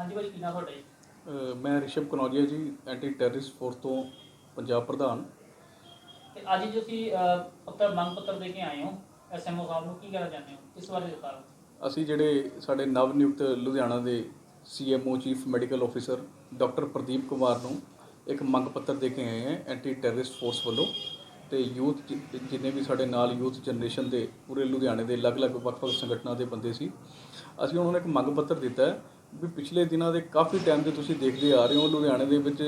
ਹਾਂਜੀ ਭਾਜੀ ਕੀ ਨਾਮ ਤੁਹਾਡਾ ਜੀ? ਮੈਂ ਰਿਸ਼ਵ ਕਨੌਜੀਆ ਜੀ ਐਂਟੀ ਟੈਰਰਿਸਟ ਫੋਰਸ ਤੋਂ ਪੰਜਾਬ ਪ੍ਰਧਾਨ। ਤੇ ਅੱਜ ਜੋ ਤੁਸੀਂ ਅਹ, ਪੱਤਰ ਮੰਗ ਪੱਤਰ ਦੇ ਕੇ ਆਏ ਹੋ ਐਸਐਮਓ ਸਾਹਿਬ ਨੂੰ ਕੀ ਕਹਿਣਾ ਚਾਹੁੰਦੇ ਹੋ ਇਸ ਬਾਰੇ ਦੱਸੋ। ਅਸੀਂ ਜਿਹੜੇ ਸਾਡੇ ਨਵ ਨਿਯੁਕਤ ਲੁਧਿਆਣਾ ਦੇ CMO chief medical officer doctor Pradeep Kumar ਨੂੰ ਇੱਕ ਮੰਗ ਪੱਤਰ ਦੇ ਕੇ ਆਏ ਹਾਂ ਐਂਟੀ ਟੈਰਰਿਸਟ ਫੋਰਸ ਵੱਲੋਂ। ਤੇ ਯੂਥ ਜਿੰਨੇ ਵੀ ਸਾਡੇ ਨਾਲ ਯੂਥ ਜਨਰੇਸ਼ਨ ਦੇ ਪੂਰੇ ਲੁਧਿਆਣੇ ਦੇ ਅਲੱਗ-ਅਲੱਗ ਵੱਖ-ਵੱਖ ਸੰਗਠਨਾਂ ਦੇ ਬੰਦੇ ਸੀ ਅਸੀਂ ਉਹਨਾਂ ਨੂੰ ਇੱਕ ਮੰਗ ਪੱਤਰ ਦਿੱਤਾ ਹੈ ਵੀ ਪਿਛਲੇ ਦਿਨਾਂ ਦੇ ਕਾਫੀ ਟਾਈਮ ਦੇ ਤੁਸੀਂ ਦੇਖਦੇ ਆ ਰਹੇ ਹੋ, ਲੁਧਿਆਣੇ ਦੇ ਵਿੱਚ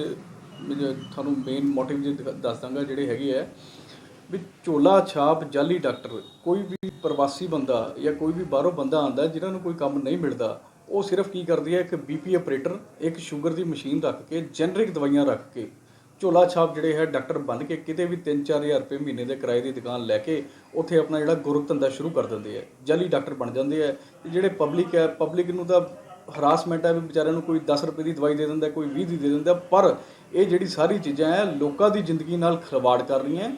ਤੁਹਾਨੂੰ ਮੇਨ ਮੋਟਿਵ ਜੇ ਦਿਖਾ- ਦੱਸ ਦਾਂਗਾ ਜਿਹੜੇ ਹੈਗੇ ਆ, ਵੀ ਝੋਲਾ ਛਾਪ ਜਾਲੀ ਡਾਕਟਰ, ਕੋਈ ਵੀ ਪ੍ਰਵਾਸੀ ਬੰਦਾ ਜਾਂ ਕੋਈ ਵੀ ਬਾਹਰੋਂ ਬੰਦਾ ਆਂਦਾ ਜਿਹਨਾਂ ਨੂੰ ਕੋਈ ਕੰਮ ਨਹੀਂ ਮਿਲਦਾ, ਉਹ ਸਿਰਫ ਕੀ ਕਰਦੀ ਹੈ, ਇੱਕ ਬੀਪੀ ਆਪਰੇਟਰ ਇੱਕ ਸ਼ੂਗਰ ਦੀ ਮਸ਼ੀਨ ਰੱਖ ਕੇ ਜੈਨਰਿਕ ਦਵਾਈਆਂ ਰੱਖ ਕੇ ਝੋਲਾ ਛਾਪ ਜਿਹੜੇ ਹੈ, ਡਾਕਟਰ ਬਣ ਕੇ ਕਿਤੇ ਵੀ 3-4000 ਰੁਪਏ ਮਹੀਨੇ ਦੇ ਕਿਰਾਏ ਦੀ ਦੁਕਾਨ ਲੈ ਕੇ ਉੱਥੇ ਆਪਣਾ ਜਿਹੜਾ ਗੁਰੂ ਧੰਦਾ ਸ਼ੁਰੂ ਕਰ ਦਿੰਦੇ ਆ, ਜਾਲੀ ਡਾਕਟਰ ਬਣ ਜਾਂਦੇ ਆ, ਜਿਹੜੇ ਪਬਲਿਕ ਹੈ ਪਬਲਿਕ ਨੂੰ ਤਾਂ ਹਰਾਸਮੈਂਟ ਹੈ ਵੀ ਵਿਚਾਰਿਆਂ ਨੂੰ ਕੋਈ 10 ਰੁਪਏ ਦੀ ਦਵਾਈ ਦੇ ਦਿੰਦਾ ਕੋਈ 20 ਦੀ ਦੇ ਦਿੰਦਾ ਪਰ ਇਹ ਜਿਹੜੀ ਸਾਰੀ ਚੀਜ਼ਾਂ ਹੈ ਲੋਕਾਂ ਦੀ ਜ਼ਿੰਦਗੀ ਨਾਲ ਖਿਲਵਾੜ ਕਰ ਰਹੀਆਂ।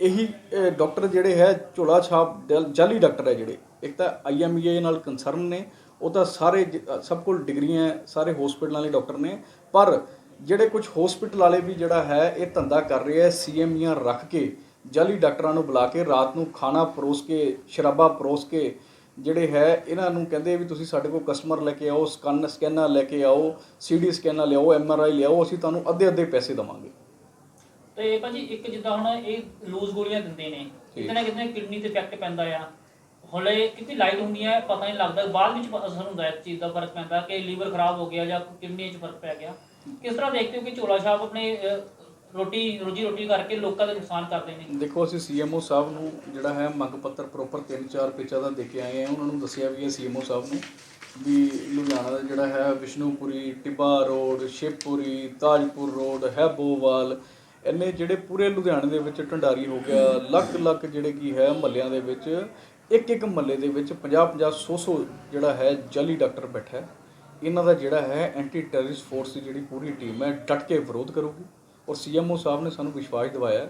ਇਹੀ ਅਹ, ਡਾਕਟਰ ਜਿਹੜੇ ਹੈ ਝੋਲਾ ਛਾਪ ਜਲ- ਜਾਲੀ ਡਾਕਟਰ ਹੈ ਜਿਹੜੇ। ਇੱਕ ਤਾਂ ਆਈਐਮਈਏ ਨਾਲ ਕੰਸਰਨ ਨੇ ਉਹ ਤਾਂ ਸਾਰੇ ਜ- ਸਭ ਕੋਲ ਡਿਗਰੀਆਂ ਸਾਰੇ ਹਸਪੀਟਲਾਂ ਵਾਲੇ ਡਾਕਟਰ ਨੇ ਪਰ ਜਿਹੜੇ ਕੁਝ ਹਸਪੀਟਲ ਵਾਲੇ ਵੀ ਜਿਹੜਾ ਹੈ ਇਹ ਧੰਦਾ ਕਰ ਰਹੇ ਹੈ ਸੀਐਮਈਆਂ ਰੱਖ ਕੇ ਜਾਲੀ ਡਾਕਟਰਾਂ ਨੂੰ ਬੁਲਾ ਕੇ ਰਾਤ ਨੂੰ ਖਾਣਾ ਪਰੋਸ ਕੇ ਸ਼ਰਾਬਾ ਪਰੋਸ ਕੇ ਜਿਹੜੇ ਹੈ ਇਹਨਾਂ ਨੂੰ ਕਹਿੰਦੇ ਵੀ ਤੁਸੀਂ ਸਾਡੇ ਕੋਲ ਕਸਟਮਰ ਲੈ ਕੇ ਆਓ ਸਕਨ ਸਕੈਨਰ ਲੈ ਕੇ ਆਓ ਸੀਡੀ ਸਕੈਨਰ ਲਿਆਓ ਐਮਆਰਆਈ ਲਿਆਓ ਅਸੀਂ ਤੁਹਾਨੂੰ ਅੱਧੇ ਅੱਧੇ ਪੈਸੇ ਦੇਵਾਂਗੇ। ਤੇ ਭਾਜੀ ਇੱਕ ਜਿੱਦਾਂ ਹੁਣ ਇਹ ਲੂਜ਼ ਗੋਲੀਆਂ ਦਿੰਦੇ ਨੇ ਕਿਤੇ ਨਾ ਕਿਤੇ ਕਿਡਨੀ ਤੇ ਇਫੈਕਟ ਪੈਂਦਾ ਆ। ਹਲੇ ਕਿਤੇ ਲਾਈਟ ਹੁੰਦੀ ਹੈ ਪਤਾ ਨਹੀਂ ਲੱਗਦਾ ਬਾਅਦ ਵਿੱਚ ਅਸਰ ਹੁੰਦਾ ਇਸ ਚੀਜ਼ ਦਾ ਫ਼ਰਕ ਪੈਂਦਾ ਕਿ ਲੀਵਰ ਖਰਾਬ ਹੋ ਗਿਆ ਜਾਂ ਕਿਡਨੀ 'ਚ ਫ਼ਰਕ ਪੈ ਗਿਆ। ਕਿਸ ਤਰ੍ਹਾਂ ਦੇਖਦੇ ਹੋ ਕਿ ਝੋਲਾ ਛਾਪ ਆਪਣੇ ਰੋਟੀ, ਰੋਜੀ ਰੋਟੀ ਕਰਕੇ ਲੋਕਾਂ ਦਾ ਨੁਕਸਾਨ ਕਰਦੇ ਨੇ। ਦੇਖੋ, ਅਸੀਂ ਸੀਐਮਓ ਸਾਹਿਬ ਨੂੰ ਜਿਹੜਾ ਹੈ ਮੰਗ ਪੱਤਰ ਪ੍ਰੋਪਰ 3-4 ਪੇਜਾਂ ਦਾ ਦੇ ਕੇ ਆਏ ਹਾਂ। ਉਹਨਾਂ ਨੂੰ ਦੱਸਿਆ ਵੀ ਹੈ ਸੀਐਮਓ ਸਾਹਿਬ ਨੂੰ ਵੀ ਲੁਧਿਆਣਾ ਦਾ ਜਿਹੜਾ ਹੈ ਵਿਸ਼ਨੂਪੁਰੀ, ਟਿੱਬਾ ਰੋਡ, ਸ਼ਿਵਪੁਰੀ, ਤਾਜਪੁਰ ਰੋਡ, ਹੈਬੋਵਾਲ, ਇੰਨੇ ਜਿਹੜੇ ਪੂਰੇ ਲੁਧਿਆਣੇ ਦੇ ਵਿੱਚ ਢੰਡਾਰੀ ਹੋ ਗਿਆ, ਲੱਖ ਲੱਖ ਜਿਹੜੇ ਕੀ ਹੈ ਮਹੱਲਿਆਂ ਦੇ ਵਿੱਚ, ਇੱਕ ਇੱਕ ਮਹੱਲੇ ਦੇ ਵਿੱਚ 50-50 100-100 ਜਿਹੜਾ ਹੈ ਜਾਲੀ ਡਾਕਟਰ ਬੈਠਾ ਹੈ। ਇਹਨਾਂ ਦਾ ਜਿਹੜਾ ਹੈ ਐਂਟੀ ਟੈਰਰਿਸਟ ਫੋਰਸ ਦੀ ਜਿਹੜੀ ਪੂਰੀ ਟੀਮ ਹੈ, ਡਟ ਕੇ ਵਿਰੋਧ ਕਰੂਗੀ। ਔਰ ਸੀਐਮਓ ਸਾਹਿਬ ਨੇ ਸਾਨੂੰ ਵਿਸ਼ਵਾਸ ਦਿਵਾਇਆ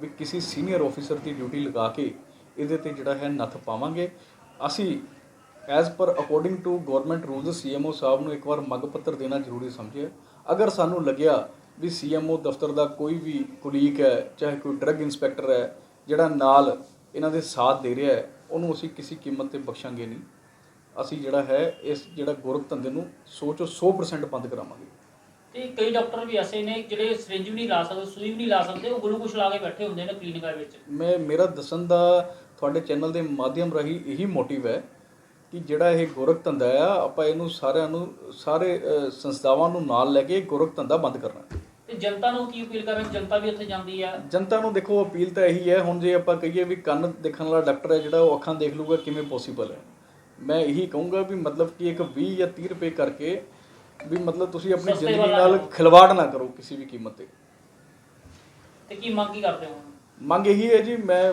ਵੀ ਕਿਸੇ ਸੀਨੀਅਰ ਆਫੀਸਰ ਦੀ ਡਿਊਟੀ ਲਗਾ ਕੇ ਇਹਦੇ ਤੇ ਜਿਹੜਾ ਹੈ ਨੱਥ ਪਾਵਾਂਗੇ। ਅਸੀਂ as per according to government rules CMO ਸਾਹਿਬ ਨੂੰ ਇੱਕ ਵਾਰ ਮੰਗ ਪੱਤਰ ਦੇਣਾ ਜ਼ਰੂਰੀ ਸਮਝਿਆ। ਅਗਰ ਸਾਨੂੰ ਲੱਗਿਆ ਵੀ ਸੀਐਮਓ ਦਫ਼ਤਰ ਦਾ ਕੋਈ ਵੀ ਕੁਲੀਕ ਹੈ, ਚਾਹੇ ਕੋਈ ਡਰੱਗ ਇਨਸਪੈਕਟਰ ਹੈ, ਜਿਹੜਾ ਨਾਲ ਇਹਨਾਂ ਦੇ ਸਾਥ ਦੇ ਰਿਹਾ ਹੈ, ਉਹਨੂੰ ਅਸੀਂ ਕਿਸੇ ਕੀਮਤ ਤੇ ਬਖਸ਼ਾਂਗੇ ਨਹੀਂ। ਅਸੀਂ ਜਿਹੜਾ ਹੈ, ਇਸ ਜਿਹੜਾ ਗੋਰਖ ਧੰਦੇ ਨੂੰ ਸੋਚੋ 100% ਬੰਦ ਕਰਾਵਾਂਗੇ। ਤੇ ਕਈ ਡਾਕਟਰ ਵੀ ਐਸੇ ਨੇ ਜਿਹੜੇ ਸਿਰਿੰਜ ਵੀ ਨਹੀਂ ਲਾ ਸਕਦੇ ਸੂਈ ਵੀ ਨਹੀਂ ਲਾ ਸਕਦੇ ਉਹ ਗਲੂਕੋਸ਼ ਲਾ ਕੇ ਬੈਠੇ ਹੁੰਦੇ ਨੇ ਕਲੀਨਿਕਾਂ ਵਿੱਚ। ਮੈਂ ਮੇਰਾ ਦੱਸਣ ਦਾ ਤੁਹਾਡੇ ਚੈਨਲ ਦੇ ਮਾਧਿਅਮ ਰਾਹੀਂ ਇਹੀ ਮੋਟਿਵ ਹੈ ਕਿ ਜਿਹੜਾ ਇਹ ਗੋਰਖ ਧੰਦਾ ਆ ਆਪਾਂ ਇਹਨੂੰ ਸਾਰਿਆਂ ਨੂੰ ਸਾਰੇ ਸੰਸਥਾਵਾਂ ਨੂੰ ਨਾਲ ਲੈ ਕੇ ਗੋਰਖ ਧੰਦਾ ਬੰਦ ਕਰਨਾ। ਤੇ ਜਨਤਾ ਨੂੰ ਕੀ ਅਪੀਲ ਕਰਨ? ਜਨਤਾ ਵੀ ਉੱਥੇ ਜਾਂਦੀ ਆ। ਜਨਤਾ ਨੂੰ ਦੇਖੋ ਅਪੀਲ ਤਾਂ ਇਹੀ ਹੈ ਹੁਣ ਜੇ ਆਪਾਂ ਕਹੀਏ ਵੀ ਕੰਨ ਦੇਖਣ ਵਾਲਾ ਡਾਕਟਰ ਹੈ ਜਿਹੜਾ ਉਹ ਅੱਖਾਂ ਦੇਖ ਲੂਗਾ ਕਿਵੇਂ ਪੋਸੀਬਲ ਹੈ। ਮੈਂ ਇਹੀ ਕਹੂੰਗਾ ਵੀ ਮਤਲਬ ਕਿ ਇੱਕ 20 ਜਾਂ 30 ਰੁਪਏ ਕਰਕੇ ਵੀ ਮਤਲਬ ਤੁਸੀਂ ਆਪਣੀ ਸਸਤੇ ਜ਼ਿੰਦਗੀ ਵਾਲਾ ਨਾਲ ਲਓ। ਖਿਲਵਾੜ ਨਾ ਕਰੋ ਕਿਸੇ ਵੀ ਕੀਮਤ ਤੇ। ਤੇ ਕੀ ਮੰਗ ਕੀ ਕਰਦੇ ਹੋ ਮੰਗ ਇਹੀ ਹੈ ਜੀ ਮੈਂ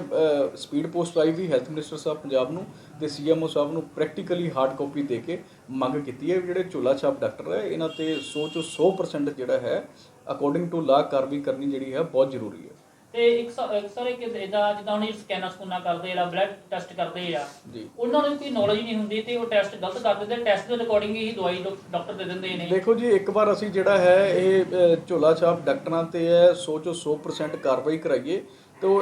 ਸਪੀਡ ਪੋਸਟ ਆਈ ਵੀ ਹੈਲਥ ਮਿਨਿਸਟਰ ਸਾਹਿਬ ਪੰਜਾਬ ਨੂੰ ਤੇ ਸੀਐਮਓ ਸਾਹਿਬ ਨੂੰ ਪ੍ਰੈਕਟੀਕਲੀ ਹਾਰਡ ਕਾਪੀ ਦੇ ਕੇ ਮੰਗ ਕੀਤੀ ਹੈ। ਵੀ ਜਿਹੜੇ ਝੋਲਾ ਛਾਪ ਡਾਕਟਰ ਹੈ ਇਹਨਾਂ ਤੇ ਸੋਚੋ 100% ਜਿਹੜਾ ਹੈ ਅਕੋਰਡਿੰਗ ਟੂ ਲਾ ਕਾਰਵਾਈ ਕਰਨੀ ਜਿਹੜੀ ਹੈ ਬਹੁਤ ਜ਼ਰੂਰੀ ਹੈ। ਤੇ ਇੱਕ ਸਰ ਇੱਕ ਇਹਦਾ ਜਿੱਦਾਂ ਹੁਣ ਸਕੈਨਰ ਸਕੂਨਾ ਕਰਦੇ ਜਿਹੜਾ ਬਲੱਡ ਟੈਸਟ ਕਰਦੇ ਆ ਉਹਨਾਂ ਨੂੰ ਕੋਈ ਨੌਲੇਜ ਨਹੀਂ ਹੁੰਦੀ ਤੇ ਉਹ ਟੈਸਟ ਗਲਤ ਕਰ ਦਿੰਦੇ ਟੈਸਟ ਦੇ ਅਕੋਰਡਿੰਗ ਹੀ ਦਵਾਈ ਡਾਕਟਰ ਦੇ ਦਿੰਦੇ ਨੇ। ਦੇਖੋ ਜੀ ਇੱਕ ਵਾਰ ਅਸੀਂ ਜਿਹੜਾ ਹੈ ਇਹ ਝੋਲਾ ਛਾਪ ਡਾਕਟਰਾਂ ਤੇ ਹੈ ਸੋਚੋ 100% ਕਾਰਵਾਈ ਕਰਾਈਏ ਤਾਂ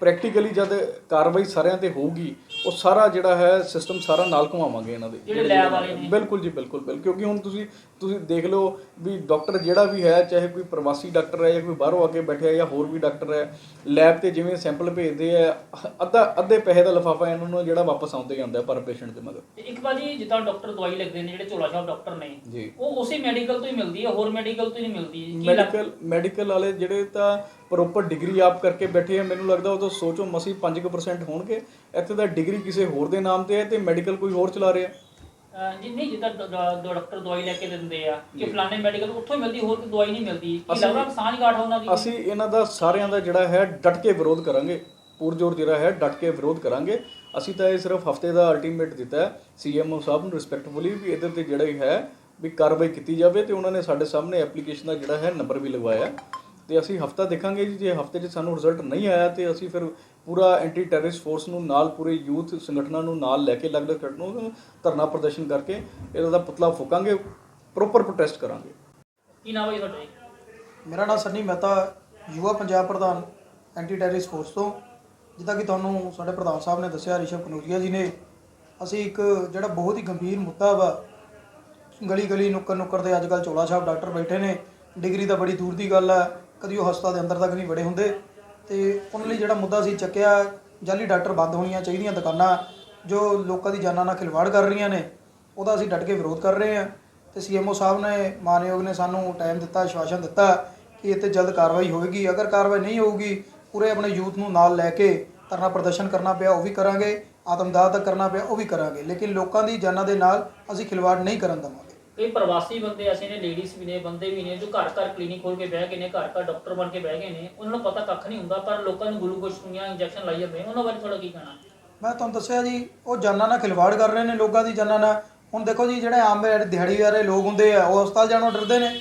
ਪ੍ਰੈਕਟੀਕਲੀ ਜਦ ਕਾਰਵਾਈ ਸਾਰਿਆਂ ਤੇ ਹੋਊਗੀ ਉਹ ਸਾਰਾ ਜਿਹੜਾ ਹੈ ਸਿਸਟਮ ਸਾਰਾ ਨਾਲ ਘੁਮਾਵਾਂਗੇ ਇਹਨਾਂ ਦੇ। ਜਿਹੜੇ lab ਵਾਲੇ ਨੇ। ਬਿਲਕੁਲ ਜੀ ਬਿਲਕੁਲ ਬਿਲਕੁਲ। ਕਿਉਂਕਿ ਹੁਣ ਤੁਸੀਂ ਤੁਸੀਂ ਦੇਖ ਲਓ ਵੀ ਡਾਕਟਰ ਜਿਹੜਾ ਵੀ ਹੈ ਚਾਹੇ ਕੋਈ ਪ੍ਰਵਾਸੀ ਡਾਕਟਰ ਹੈ ਜਾਂ ਕੋਈ ਬਾਹਰੋਂ ਆ ਕੇ ਬੈਠਿਆ ਜਾਂ ਹੋਰ ਵੀ ਡਾਕਟਰ ਹੈ ਲੈਬ ਤੇ ਜਿਵੇਂ ਸੈਂਪਲ ਭੇਜਦੇ ਆ ਅੱਧਾ ਅੱਧੇ ਪੈਸੇ ਦਾ ਲਿਫਾਫਾ ਇਹਨਾਂ ਨੂੰ ਜਿਹੜਾ ਵਾਪਸ ਆਉਂਦੇ ਜਾਂਦਾ ਪਰ ਪੇਸ਼ੈਂਟ ਦੇ ਮਗਰ। ਇੱਕ ਵਾਰੀ ਜਿੱਦਾਂ ਡਾਕਟਰ ਦਵਾਈ ਲਿਖਦੇ ਨੇ ਜਿਹੜੇ ਝੋਲਾ ਛਾਪ ਡਾਕਟਰ ਨੇ ਉਹ ਉਸੇ ਮੈਡੀਕਲ ਤੋਂ ਹੀ ਮਿਲਦੀ ਹੈ ਹੋਰ ਮੈਡੀਕਲ ਤੋਂ ਹੀ ਨਹੀਂ ਮਿਲਦੀ ਮੈਡੀਕਲ ਮੈਡੀਕਲ ਵਾਲੇ ਜਿਹੜੇ ਤਾਂ ਪ੍ਰੋਪਰ ਡਿਗਰੀ ਆਪ ਕਰਕੇ ਬੈਠੇ ਆ ਮੈਨੂੰ ਲੱਗਦਾ ਉਹ ਤਾਂ ਸੋਚੋ ਮਸੀ 5% ਹੋਣਗੇ। ਇੱਥੇ ਤਾਂ ਡਿਗਰੀ ਕਿਸੇ ਹੋਰ ਦੇ ਨਾਮ ਤੇ ਹੈ ਤੇ ਮੈਡੀਕਲ ਕੋਈ ਹੋਰ ਚਲਾ ਰਿਹਾ। ਜੀ ਨਹੀਂ ਜਿੱਦਾਂ ਡਾਕਟਰ ਦਵਾਈ ਲੈ ਕੇ ਦਿੰਦੇ ਆ ਕਿ ਫਲਾਣੇ ਮੈਡੀਕਲ ਉੱਥੋਂ ਹੀ ਮਿਲਦੀ ਹੋਰ ਕੋਈ ਦਵਾਈ ਨਹੀਂ ਮਿਲਦੀ। ਕੀ ਲੱਗਦਾ ਸਾਂਝ ਗਾਠ ਉਹਨਾਂ ਦੀ? ਅਸੀਂ ਇਹਨਾਂ ਦਾ ਸਾਰਿਆਂ ਦਾ ਜਿਹੜਾ ਹੈ ਡਟ ਕੇ ਵਿਰੋਧ ਕਰਾਂਗੇ। ਪੁਰਜੋਰ ਜਿਹੜਾ ਹੈ ਡਟ ਕੇ ਵਿਰੋਧ ਕਰਾਂਗੇ। ਅਸੀਂ ਤਾਂ ਇਹ ਸਿਰਫ ਹਫ਼ਤੇ ਦਾ ਅਲਟੀਮੇਟ ਦਿੱਤਾ ਹੈ। ਸੀਐਮਓ ਸਾਹਿਬ ਨੂੰ ਰਿਸਪੈਕਟਫੁਲੀ ਵੀ ਇਹਦੇ ਤੇ ਜਿਹੜਾ ਹੀ ਹੈ ਵੀ ਕਾਰਵਾਈ ਕੀਤੀ ਜਾਵੇ ਤੇ ਉਹਨਾਂ ਨੇ ਸਾਡੇ ਸਾਹਮਣੇ ਐਪਲੀਕੇਸ਼ਨ ਦਾ ਜਿਹੜਾ ਹੈ ਨੰਬਰ ਵੀ ਲਗਵਾਇਆ। ਤੇ ਅਸੀਂ ਹਫਤਾ ਦੇਖਾਂਗੇ ਜੀ ਜੇ ਹਫ਼ਤੇ 'ਚ ਸਾਨੂੰ ਰਿਜ਼ਲਟ ਨਹੀਂ ਆਇਆ ਤੇ ਅਸੀਂ ਫਿਰ ਪੂਰਾ ਐਂਟੀ ਟੈਰਰਿਸਟ ਫੋਰਸ ਨੂੰ ਨਾਲ ਪੂਰੇ ਯੂਥ ਸੰਗਠਨਾਂ ਨੂੰ ਨਾਲ ਲੈ ਕੇ ਅਲੱਗ-ਅਲੱਗ ਸੰਗਠਨਾਂ ਨੂੰ ਧਰਨਾ ਪ੍ਰਦਰਸ਼ਨ ਕਰਕੇ ਇਹਦਾ ਦਾ ਪੁਤਲਾ ਫੂਕਾਂਗੇ ਪ੍ਰੋਪਰ ਪ੍ਰੋਟੈਸਟ ਕਰਾਂਗੇ। ਕੀ ਨਾਮ ਹੈ ਤੁਹਾਡਾ? ਮੇਰਾ ਨਾਮ ਸੰਨੀ ਮਹਿਤਾ ਯੁਵਾ ਪੰਜਾਬ ਪ੍ਰਧਾਨ ਐਂਟੀ ਟੈਰਰਿਸਟ ਫੋਰਸ ਤੋਂ। ਜਿੱਦਾਂ ਕਿ ਤੁਹਾਨੂੰ ਸਾਡੇ ਪ੍ਰਧਾਨ ਸਾਹਿਬ ਨੇ ਦੱਸਿਆ ਰਿਸ਼ਵ ਕਨੂਰੀਆ ਜੀ ਨੇ ਅਸੀਂ ਇੱਕ ਜਿਹੜਾ ਬਹੁਤ ਹੀ ਗੰਭੀਰ ਮੁੱਦਾ ਵਾ ਗਲੀ ਗਲੀ ਨੁੱਕਰ ਨੁੱਕਰ ਦੇ ਅੱਜ ਕੱਲ ਚੋਲਾ ਸਾਹਿਬ ਡਾਕਟਰ ਬੈਠੇ ਨੇ। ਡਿਗਰੀ ਤਾਂ ਬੜੀ ਦੂਰ ਦੀ ਗੱਲ ਹੈ। ਕਦੀ ਉਹ ਹਸਪਤਾਲ ਦੇ ਅੰਦਰ ਤੱਕ ਨਹੀਂ ਵੜੇ ਹੁੰਦੇ ਤੇ ਉਹਨਾਂ ਲਈ ਜਿਹੜਾ ਮੁੱਦਾ ਸੀ ਚੱਕਿਆ, ਜਾਲੀ ਡਾਕਟਰ ਬੰਦ ਹੋਣੀਆਂ ਚਾਹੀਦੀਆਂ ਦੁਕਾਨਾਂ ਜੋ ਲੋਕਾਂ ਦੀ ਜਾਨਾਂ ਨਾਲ ਖਿਲਵਾੜ ਕਰ ਰਹੀਆਂ ਨੇ, ਉਹਦਾ ਅਸੀਂ ਡਟ ਕੇ ਵਿਰੋਧ ਕਰ ਰਹੇ ਹਾਂ ਤੇ ਸੀਐਮਓ ਸਾਹਿਬ ਨੇ ਮਾਨਯੋਗ ਨੇ ਸਾਨੂੰ ਟਾਈਮ ਦਿੱਤਾ ਆਸ਼ਵਾਸਨ ਦਿੱਤਾ ਕਿ ਇੱਥੇ ਜਲਦ ਕਾਰਵਾਈ ਹੋਵੇਗੀ। ਅਗਰ ਕਾਰਵਾਈ ਨਹੀਂ ਹੋਊਗੀ, ਪੂਰੇ ਆਪਣੇ ਯੂਥ ਨੂੰ ਨਾਲ ਲੈ ਕੇ ਧਰਨਾ ਪ੍ਰਦਰਸ਼ਨ ਕਰਨਾ ਪਿਆ, ਉਹ ਵੀ ਕਰਾਂਗੇ, ਆਤਮਦਾਹ ਤੱਕ ਕਰਨਾ ਪਿਆ, ਉਹ ਵੀ ਕਰਾਂਗੇ। ਲੇਕਿਨ ਲੋਕਾਂ ਦੀ ਜਾਨਾਂ ਦੇ ਨਾਲ ਅਸੀਂ ਖਿਲਵਾੜ ਨਹੀਂ ਕਰਨ ਦੇਵਾਂਗੇ। ਕਈ ਪ੍ਰਵਾਸੀ ਬੰਦੇ ਐਸੇ ਨੇ ਲੇਡੀਜ਼ ਵੀ ਨੇ, ਬੰਦੇ ਵੀ ਨੇ ਜੋ ਘਰ ਘਰ ਕਲੀਨਿਕ ਖੋਲ ਕੇ ਬਹਿ ਗਏ ਨੇ, ਘਰ ਘਰ ਡਾਕਟਰ ਬਣ ਕੇ ਬਹਿ ਗਏ ਨੇ, ਉਹਨਾਂ ਨੂੰ ਪਤਾ ਕੱਖ ਨਹੀਂ ਹੁੰਦਾ, ਪਰ ਲੋਕਾਂ ਨੂੰ ਗਲੂਕੋਜ਼ ਸੁਈਆਂ ਇੰਜੈਕਸ਼ਨ ਲਾਈ ਜਾਂਦੇ ਨੇ, ਉਹਨਾਂ ਬਾਰੇ ਥੋੜਾ ਕੀ ਕਹਿਣਾ? ਮੈਂ ਤੁਹਾਨੂੰ ਦੱਸਿਆ ਜੀ, ਉਹ ਜਾਨਾਂ ਨਾਲ ਖਿਲਵਾੜ ਕਰ ਰਹੇ ਨੇ ਲੋਕਾਂ ਦੀ ਜਾਨਾਂ ਨਾਲ। ਹੁਣ ਦੇਖੋ ਜੀ, ਜਿਹੜੇ ਆਮ ਦਿਹਾੜੀ ਵਾਲੇ ਲੋਕ ਹੁੰਦੇ ਆ, ਉਹ ਹਸਪਤਾਲ ਜਾਣੋਂ ਡਰਦੇ ਨੇ।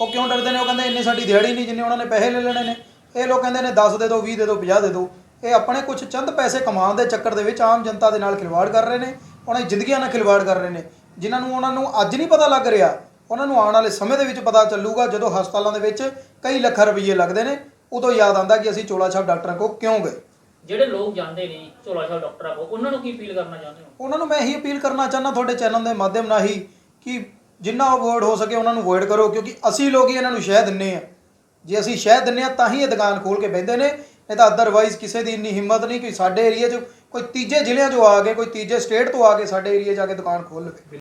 ਉਹ ਕਿਉਂ ਡਰਦੇ ਨੇ? ਉਹ ਕਹਿੰਦੇ ਇੰਨੀ ਸਾਡੀ ਦਿਹਾੜੀ ਨਹੀਂ, ਜਿੰਨੇ ਉਹਨਾਂ ਨੇ ਪੈਸੇ ਲੈ ਲੈਣੇ ਨੇ। ਇਹ ਲੋਕ ਕਹਿੰਦੇ ਨੇ 10 ਦੇ ਦਿਓ 20 ਦੇ ਦਿਓ 50 ਦੇ ਦਿਓ ਇਹ ਆਪਣੇ ਕੁਝ ਚੰਦ ਪੈਸੇ ਕਮਾਉਣ ਦੇ ਚੱਕਰ ਦੇ ਵਿੱਚ ਆਮ ਜਨਤਾ ਦੇ ਨਾਲ ਖਿਲਵਾੜ ਕਰ ਰਹੇ ਨੇ, ਉਹਨਾਂ ਦੀ ਜ਼ਿੰਦਗੀਆਂ ਨਾਲ ਖਿਲਵਾੜ ਕਰ ਰਹੇ ਨੇ। ਜਿਨ੍ਹਾਂ ਨੂੰ ਉਹਨਾਂ ਨੂੰ ਅੱਜ ਨਹੀਂ ਪਤਾ ਲੱਗ ਰਿਹਾ ਉਹਨਾਂ ਨੂੰ ਆਉਣ ਵਾਲੇ ਸਮੇਂ ਦੇ ਵਿੱਚ ਪਤਾ ਚੱਲੂਗਾ ਜਦੋਂ ਹਸਪਤਾਲਾਂ ਦੇ ਵਿੱਚ ਕਈ ਲੱਖ ਰੁਪਏ ਲੱਗਦੇ ਨੇ ਉਦੋਂ ਯਾਦ ਆਉਂਦਾ ਕਿ ਅਸੀਂ ਚੋਲਾ ਸਾਹਿਬ ਡਾਕਟਰਾਂ ਕੋਲ ਕਿਉਂ ਗਏ। ਜਿਹੜੇ ਲੋਕ ਜਾਂਦੇ ਨੇ ਝੋਲਾ ਛਾਪ ਡਾਕਟਰਾਂ ਕੋਲ ਉਹਨਾਂ ਨੂੰ ਕੀ ਅਪੀਲ ਕਰਨਾ ਚਾਹੁੰਦੇ ਹੋ? ਉਹਨਾਂ ਨੂੰ ਮੈਂ ਇਹੀ ਅਪੀਲ ਕਰਨਾ ਚਾਹੁੰਦਾ ਤੁਹਾਡੇ ਚੈਨਲ ਦੇ ਮਾਧਿਅਮ ਨਾਲ ਹੀ ਕਿ ਜਿੰਨਾ ਅਵੋਇਡ ਹੋ ਸਕੇ ਉਹਨਾਂ ਨੂੰ ਅਵੋਇਡ ਕਰੋ ਕਿਉਂਕਿ ਅਸੀਂ ਲੋਕ ਹੀ ਇਹਨਾਂ ਨੂੰ ਸ਼ਹਿ ਦਿੰਨੇ ਆ। ਜੇ ਅਸੀਂ ਸ਼ਹਿ ਦਿੰਨੇ ਆ ਤਾਂ ਹੀ ਇਹ ਦੁਕਾਨ ਖੋਲ ਕੇ ਬਹਿੰਦੇ ਨੇ ਨਹੀਂ ਤਾਂ ਅਦਰਵਾਈਜ਼ ਕਿਸੇ ਦੀ ਇੰਨੀ ਹਿੰਮਤ ਨਹੀਂ ਕਿ ਸਾਡੇ ਏਰੀਆ 'ਚ ਕੋਈ ਤੀਜੇ ਜ਼ਿਲ੍ਹਿਆਂ 'ਚੋਂ ਆ ਕੇ ਕੋਈ ਤੀਜੇ ਸਟੇਟ ਤੋਂ ਆ ਕੇ ਸਾਡੇ ਏਰੀਆ 'ਚ ਆ ਕੇ ਦੁਕਾਨ ਖੋਲ ਲਵੇ।